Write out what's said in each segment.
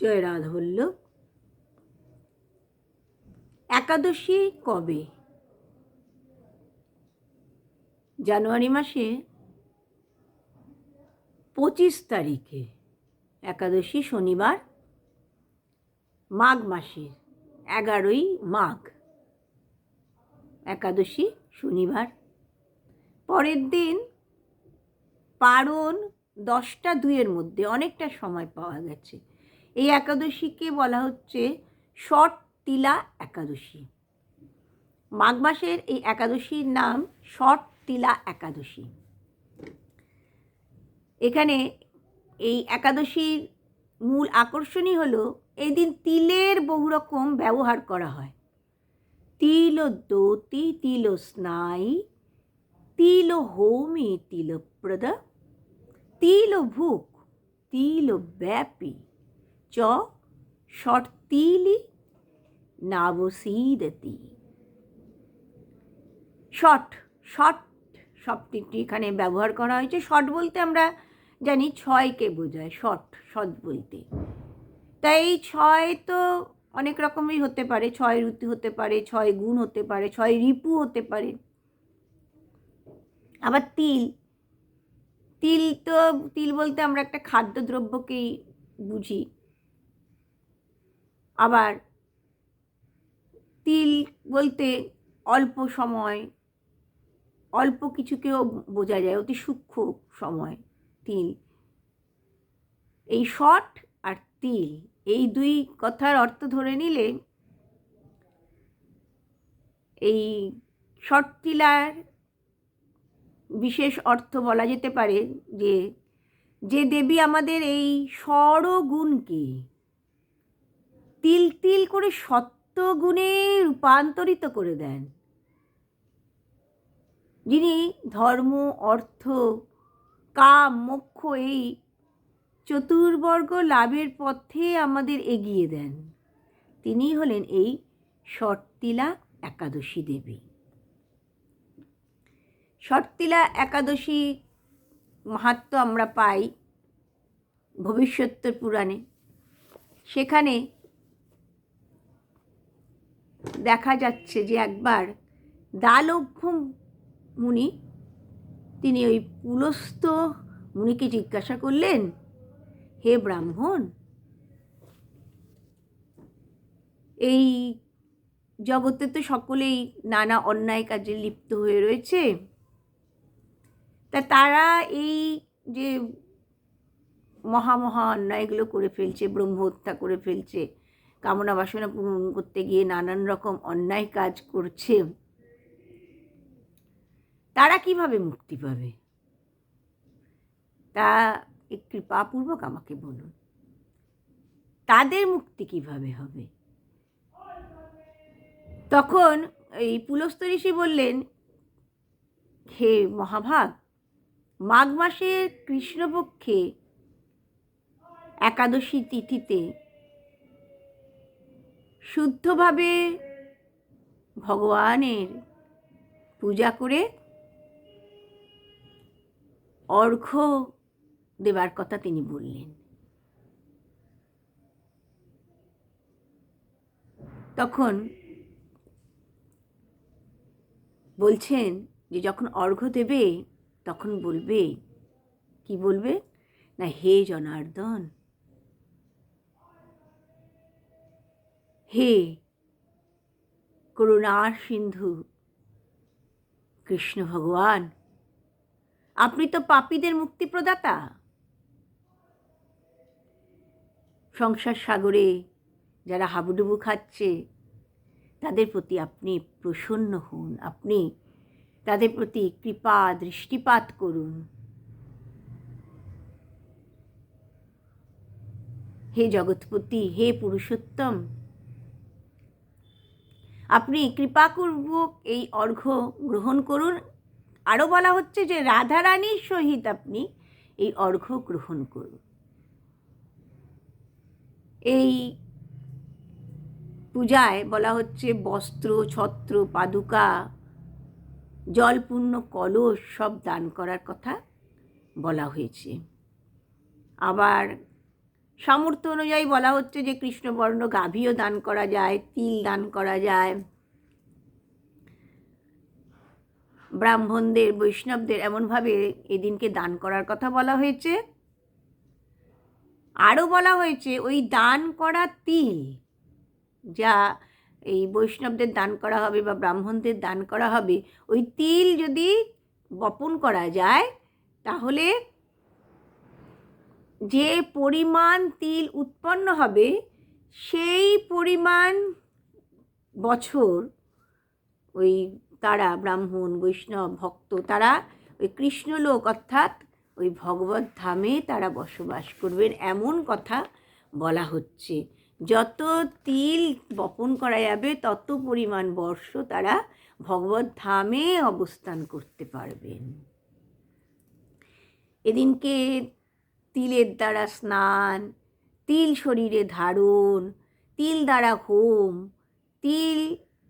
জয় রাধা বল্লভ একাদশী কবে? জানুয়ারি মাসে পঁচিশ তারিখে। একাদশী শনিবার, মাঘ মাসের এগারোই মাঘ। একাদশী শনিবার। পরের দিন পারণ দশটা দুইয়ের মধ্যে অনেকটা সময় পাওয়া গেছে। এই একাদশীকে বলা হচ্ছে ষট তিলা একাদশী। মাঘ মাসের এই একাদশীর নাম ষট তিলা একাদশী। এখানে এই একাদশীর মূল আকর্ষণই হলো এই দিন তিলের বহু রকম ব্যবহার করা হয়। তিল দোতি তিল স্নায়ী তিল হোমে তিলপ্রদ তিল ভুক তিল ব্যাপী চ ষট্তিলি নাবসীদতি শট শট শব্দটি এখানে ব্যবহার করা হয়েছে। শট বলতে আমরা জানি ছয়কে বোঝায় শট শট বলতে। তাই এই ছয় তো অনেক রকমই হতে পারে, ছয় ঋতু হতে পারে, ছয় গুণ হতে পারে, ছয় রিপু হতে পারে। আবার তিল তিল তো, তিল বলতে আমরা একটা খাদ্যদ্রব্যকেই বুঝি। আবার তিল বলতে অল্প সময়, অল্প কিছুকেও বোঝা যায়, অতি সূক্ষ্ম সময় তিল। এই শট আর তিল, এই দুই কথার অর্থ ধরে নিলে এই শট তিলার বিশেষ অর্থ বলা যেতে পারে যে যে দেবী আমাদের এই স্বরগুণকে তিল তিল করে সত্যগুণে রূপান্তরিত করে দেন। যিনি ধর্ম, অর্থ, কাম, মোক্ষ এই চতুর্বর্গ লাভের পথে আমাদের এগিয়ে দেন। তিনি হলেন এই শর্তিলা একাদশী দেবী। শর্তিলা একাদশী মাহাত্ম আমরা পাই ভবিষ্যত্তর পুরাণে। সেখানে দেখা যাচ্ছে যে একবার দালভ্য মুনি, তিনি ওই পুলস্ত মুনিকে জিজ্ঞাসা করলেন, হে ব্রাহ্মণ, এই জগতে তো সকলেই নানা অন্যায় কাজে লিপ্ত হয়ে রয়েছে। তা তারা এই যে মহা মহা অন্যায়গুলো করে ফেলছে ব্রহ্ম হত্যা করে ফেলছে কামনা বাসনা পূরণ করতে গিয়ে নানান রকম অন্যায় কাজ করছে। তারা কীভাবে মুক্তি পাবে? তা কৃপাপূর্বক আমাকে বলুন। তাদের মুক্তি কীভাবে হবে? তখন এই পুলস্ত ঋষি বললেন, হে মহাভাগ, মাঘ মাসের কৃষ্ণপক্ষে একাদশী তিথিতে শুদ্ধভাবে ভগবানের পূজা করে অর্ঘ্য দেবার কথা তিনি বললেন। তখন বলছেন যে যখন অর্ঘ্য দেবে তখন বলবে, কি বলবে? না, হে জনার্দন হে করুণার সিন্ধু কৃষ্ণ ভগবান, আপনি তো পাপীদের মুক্তিপ্রদাতা। সংসার সাগরে যারা হাবুডুবু খাচ্ছে, তাদের প্রতি আপনি প্রসন্ন হন, আপনি তাদের প্রতি কৃপা, দৃষ্টিপাত করুন। হে জগৎপতি, হে পুরুষোত্তম আপনি কৃপাপূর্বক এই অর্ঘ্য গ্রহণ করুন। আরও বলা হচ্ছে যে রাধারানীর সহিত আপনি এই অর্ঘ্য গ্রহণ করুন। এই পূজায় বলা হচ্ছে বস্ত্র, ছত্র, পাদুকা, জলপূর্ণ কলস সব দান করার কথা বলা হয়েছে। আবার সামর্থ্য অনুযায়ী বলা হচ্ছে যে কৃষ্ণবর্ণ গাভীও দান করা যায়, তিল দান করা যায়। ব্রাহ্মণদের, বৈষ্ণবদের এমনভাবে এদিনকে দান করার কথা বলা হয়েছে। আরও বলা হয়েছে, ওই দান করা তিল যা এই বৈষ্ণবদের দান করা হবে বা ব্রাহ্মণদের দান করা হবে, ওই তিল যদি বপন করা যায়, তাহলে যে পরিমাণ তিল উৎপন্ন হবে, সেই পরিমাণ বছর ওই তারা ব্রাহ্মণ, বৈষ্ণব, ভক্ত, তারা ওই কৃষ্ণলোক অর্থাৎ ওই ভগবত ধামে তারা বসবাস করবেন এমন কথা বলা হচ্ছে। যত তিল বপন করা যাবে, তত পরিমাণ বর্ষ তারা ভগবত ধামে অবস্থান করতে পারবেন। এদিনকে তিলের দ্বারা স্নান, তিল শরীরে ধারণ, তিল দ্বারা হোম তিল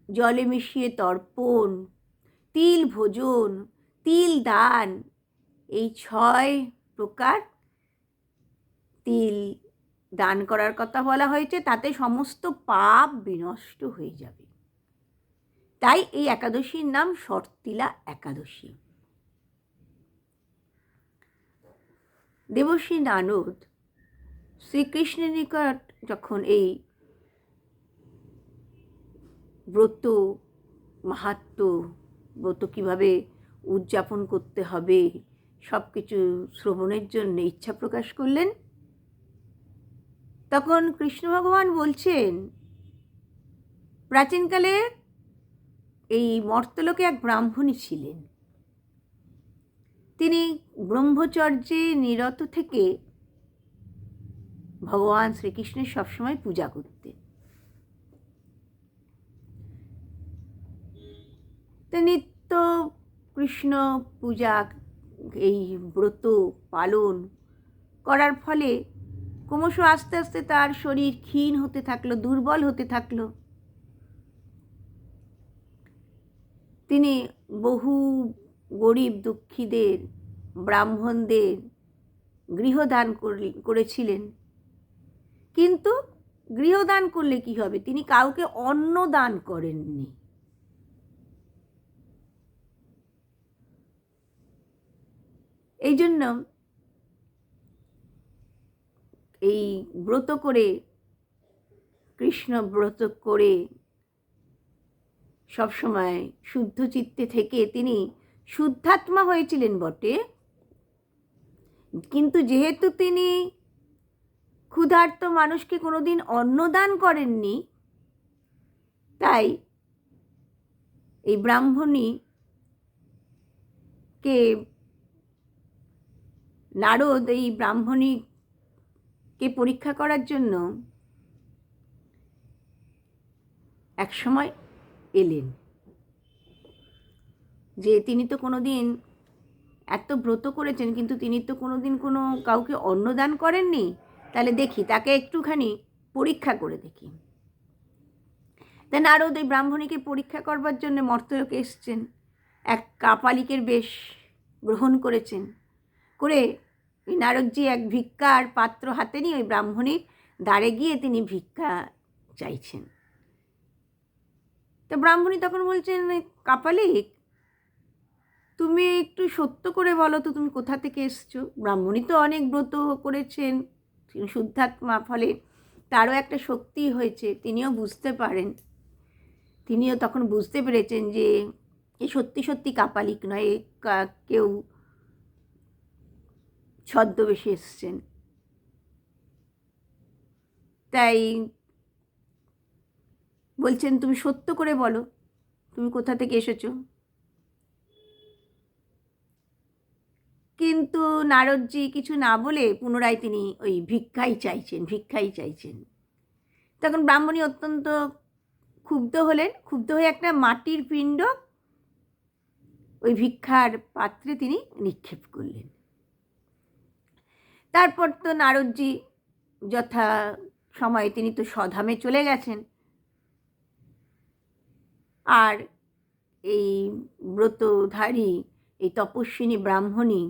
জলে মিশিয়ে তর্পণ, তিল ভোজন, তিল দান, এই ছয় প্রকার তিল দান করার কথা বলা হয়েছে, তাতে সমস্ত পাপ বিনষ্ট হয়ে যাবে। তাই এই একাদশীর নাম শর্তিলা একাদশী। দেবশ্রী নানদ শ্রীকৃষ্ণের নিকট যখন এই ব্রত, মাহাত্ম, ব্রত কীভাবে উদযাপন করতে হবে সব কিছু শ্রবণের জন্য ইচ্ছা প্রকাশ করলেন, তখন কৃষ্ণ ভগবান বলছেন, প্রাচীনকালে এই মর্তলোকে এক ব্রাহ্মণী ছিলেন। তিনি ব্রহ্মচর্যে নিরত থেকে ভগবান শ্রীকৃষ্ণের সবসময় পূজা করতেন। তো নিত্য কৃষ্ণ পূজা, এই ব্রত পালন করার ফলে ক্রমশ আস্তে আস্তে তার শরীর ক্ষীণ হতে থাকল, দুর্বল হতে থাকল। তিনি বহু গরিব দুঃখীদের, ব্রাহ্মণদের গৃহদান করেছিলেন। কিন্তু গৃহদান করলে কি হবে? তিনি কাউকে অন্ন দান করেননি। এই জন্য এই ব্রত করে, কৃষ্ণ ব্রত করে সবসময় শুদ্ধ চিত্তে থেকে তিনি শুদ্ধাত্মা হয়েছিলেন বটে। কিন্তু যেহেতু তিনি ক্ষুধার্ত মানুষকে কোনোদিন অন্নদান করেননি, তাই এই ব্রাহ্মণী কে নারদ, এই ব্রাহ্মণীকে পরীক্ষা করার জন্য এক সময় এলেন। যে তিনি তো কোনো দিন এত ব্রত করেছেন, কিন্তু তিনি তো কোনো দিন কোনো কাউকে অন্নদান করেননি। তাহলে দেখি, তাকে একটুখানি পরীক্ষা করে দেখি। তা নারদ এই ব্রাহ্মণীকে পরীক্ষা করবার জন্য মর্তলোকে এসছেন। এক কাপালিকের বেশ গ্রহণ করেছেন। করে ওই নারদজি এক ভিক্ষার পাত্র হাতে নিয়ে ওই ব্রাহ্মণীর দাঁড়ে গিয়ে তিনি ভিক্ষা চাইছেন। তো ব্রাহ্মণী তখন বলছেন কাপালিক তুমি একটু সত্য করে বলো তো, তুমি কোথা থেকে এসছো? ব্রাহ্মণী তো অনেক ব্রত করেছেন, শুদ্ধাত্মা ফলে তারও একটা শক্তি হয়েছে, তিনিও বুঝতে পারেন। তিনিও তখন বুঝতে পেরেছেন যে এ সত্যি সত্যি কাপালিক নয় কেউ ছদ্মবেশে এসছেন। তাই বলছেন, তুমি সত্য করে বলো, তুমি কোথা থেকে এসেছ? কিন্তু নারদজি কিছু না বলে পুনরায় তিনি ওই ভিক্ষাই চাইছেন ভিক্ষাই চাইছেন। তখন ব্রাহ্মণী অত্যন্ত ক্ষুব্ধ হলেন। ক্ষুব্ধ হয়ে একটা মাটির পিণ্ড ওই ভিক্ষার পাত্রে তিনি নিক্ষেপ করলেন। তারপর তো নারদজি যথা সময়ে তিনি তো স্বধামে চলে গেছেন। আর এই ব্রতধারী, এই তপস্বিনী ব্রাহ্মণী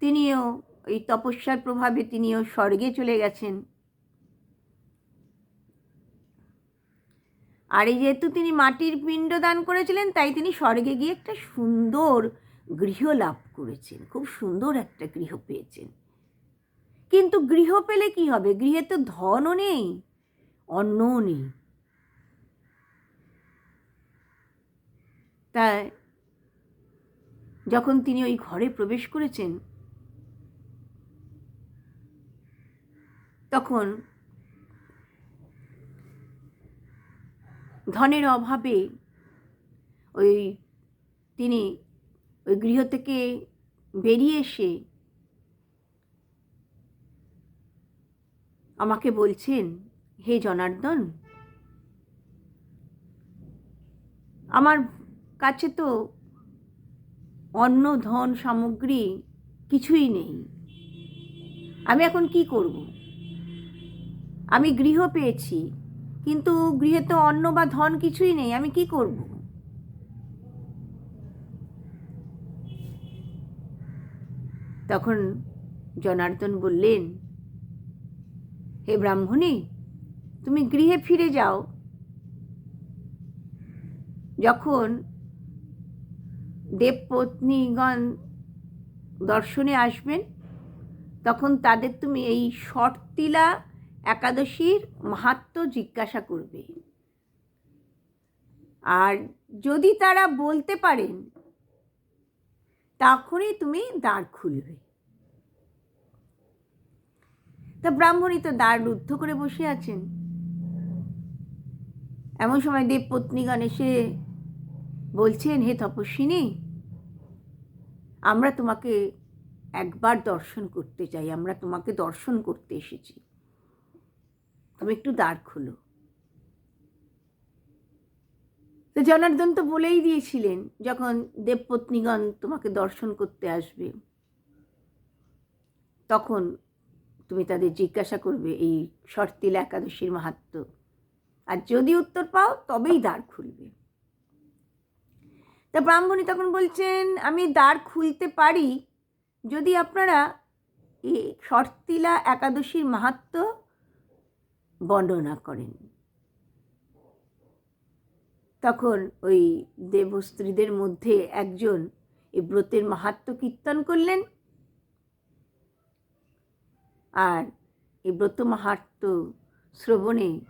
তিনিও, এই তপস্যার প্রভাবে তিনিও স্বর্গে চলে গেছেন। আর এই যেহেতু তিনি মাটির পিণ্ড দান করেছিলেন, তাই তিনি স্বর্গে গিয়ে একটা সুন্দর গৃহ লাভ করেছেন। খুব সুন্দর একটা গৃহ পেয়েছেন। কিন্তু গৃহ পেলে কি হবে? গৃহে তো ধনও নেই, অন্নও নেই। তাই যখন তিনি ওই ঘরে প্রবেশ করেছেন তখন ধনের অভাবে ওই তিনি ওই গৃহ থেকে বেরিয়ে এসে আমাকে বলছেন, হে জনার্দন, আমার কাছে তো অন্য ধন, সামগ্রী কিছুই নেই। আমি এখন কি করব? আমি গৃহ পেয়েছি, কিন্তু গৃহে তো অন্ন বা ধন কিছুই নেই, আমি কি করব? তখন জনার্দন বললেন, হে ব্রাহ্মণী, তুমি গৃহে ফিরে যাও। যখন দেবপত্নীগণ দর্শনে আসবেন, তখন তাদের তুমি এই শর্তিলা একাদশীর মাহাত্ম জিজ্ঞাসা করবে। আর যদি তারা বলতে পারেন, তখনই তুমি দ্বার খুলবে। তা ব্রাহ্মণী তো দ্বার রুদ্ধ করে বসে আছেন। এমন সময় দেবপত্নীগণ এসে বলছেন, হে তপস্বিনী, আমরা তোমাকে একবার দর্শন করতে চাই। আমরা তোমাকে দর্শন করতে এসেছি। তুমি একটু দ্বার খুলো। তো জনার্দন তো বলেই দিয়েছিলেন যখন দেবপত্নীগণ তোমাকে দর্শন করতে আসবে। তখন তুমি তাদের জিজ্ঞাসা করবে এই শর্তিল একাদশীর মাহাত্ম। আর যদি উত্তর পাও, তবেই দ্বার খুলবে। তা ব্রাহ্মণী তখন বলছেন, আমি দ্বার খুলতে পারি যদি আপনারা এই শর্তিলা একাদশীর মাহাত্ম বর্ণনা করেন। তখন ওই দেবস্ত্রীদের মধ্যে একজন এই ব্রতের মাহাত্ম কীর্তন করলেন আর এই ব্রত মাহাত্ম শ্রবণে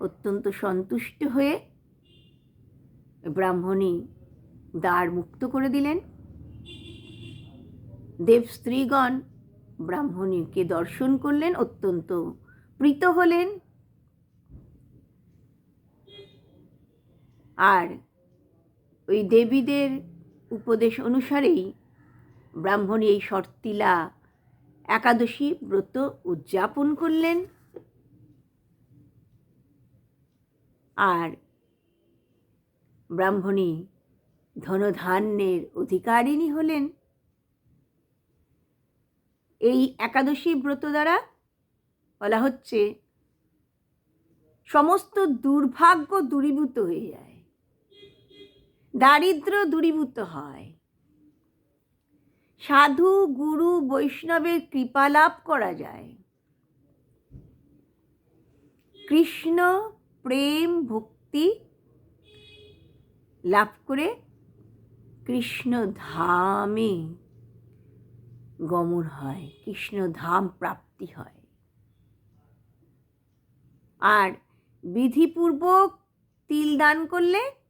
অত্যন্ত সন্তুষ্ট হয়ে ব্রাহ্মণী দ্বার মুক্ত করে দিলেন। দেব স্ত্রীগণ ব্রাহ্মণীকে দর্শন করলেন, অত্যন্ত প্রীত হলেন। আর ওই দেবীদের উপদেশ অনুসারেই ব্রাহ্মণী এই শর্তিলা একাদশী ব্রত উদযাপন করলেন। আর ব্রাহ্মণী ধনধান্যের অধিকারিণী হলেন। এই একাদশী ব্রত দ্বারা বলা হচ্ছে, সমস্ত দুর্ভাগ্য দূরীভূত হয়ে যায়। দারিদ্র দূরীভূত হয়। সাধু, গুরু, বৈষ্ণবের কৃপা লাভ করা যায়। কৃষ্ণ প্রেম ভক্তি লাভ করে কৃষ্ণ ধামে গমন হয়, কৃষ্ণ ধাম প্রাপ্তি হয়। আর বিধিপূর্বক তিল দান করলে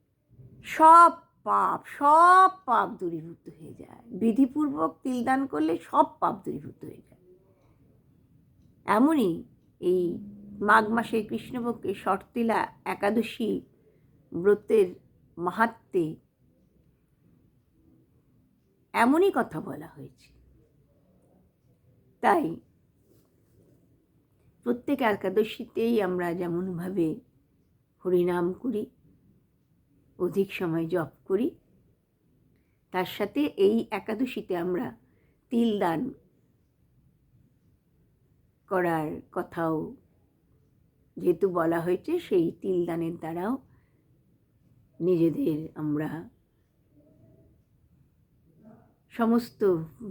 সব পাপ সব পাপ দূরীভূত হয়ে যায়। বিধিপূর্বক তিল দান করলে সব পাপ দূরীভূত হয়ে যায়। এমনই এই মাঘ মাসে কৃষ্ণপক্ষে শর্তিলা একাদশী ব্রতের মাহাত্মে এমনই কথা বলা হয়েছে। তাই প্রত্যেক একাদশীতেই আমরা যেমনভাবে হরিনাম করি অধিক সময় জপ করি। তার সাথে এই একাদশীতে আমরা তিল দান করার কথাও যেহেতু বলা হয়েছে, সেই তিল দানের দ্বারাও নিজেদের আমরা সমস্ত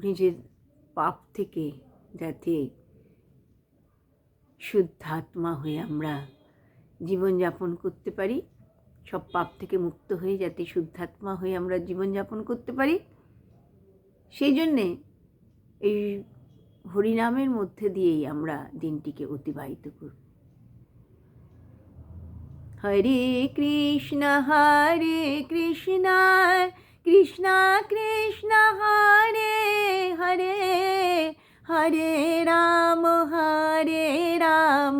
নিজের পাপ থেকে যাতে শুদ্ধাত্মা হয়ে আমরা জীবনযাপন করতে পারি। সব পাপ থেকে মুক্ত হয়ে যাতে শুদ্ধাত্মা হয়ে আমরা জীবনযাপন করতে পারি। সেই জন্যে এই হরিনামের মধ্যে দিয়েই আমরা দিনটিকে অতিবাহিত করব হরে কৃষ্ণ হরে কৃষ্ণ কৃষ্ণ কৃষ্ণ, হরে হরে হরে রাম হরে রাম।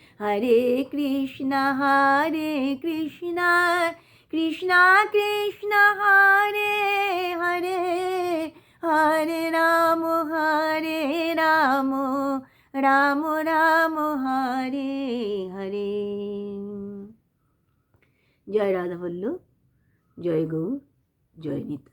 হরে কৃষ্ণ হরে কৃষ্ণ কৃষ্ণ কৃষ্ণ, হরে হরে হরে রাম হরে রাম রাম রাম, হরে হরে। জয় রাধা বল্লভ, জয় গৌর, জয় নিত্য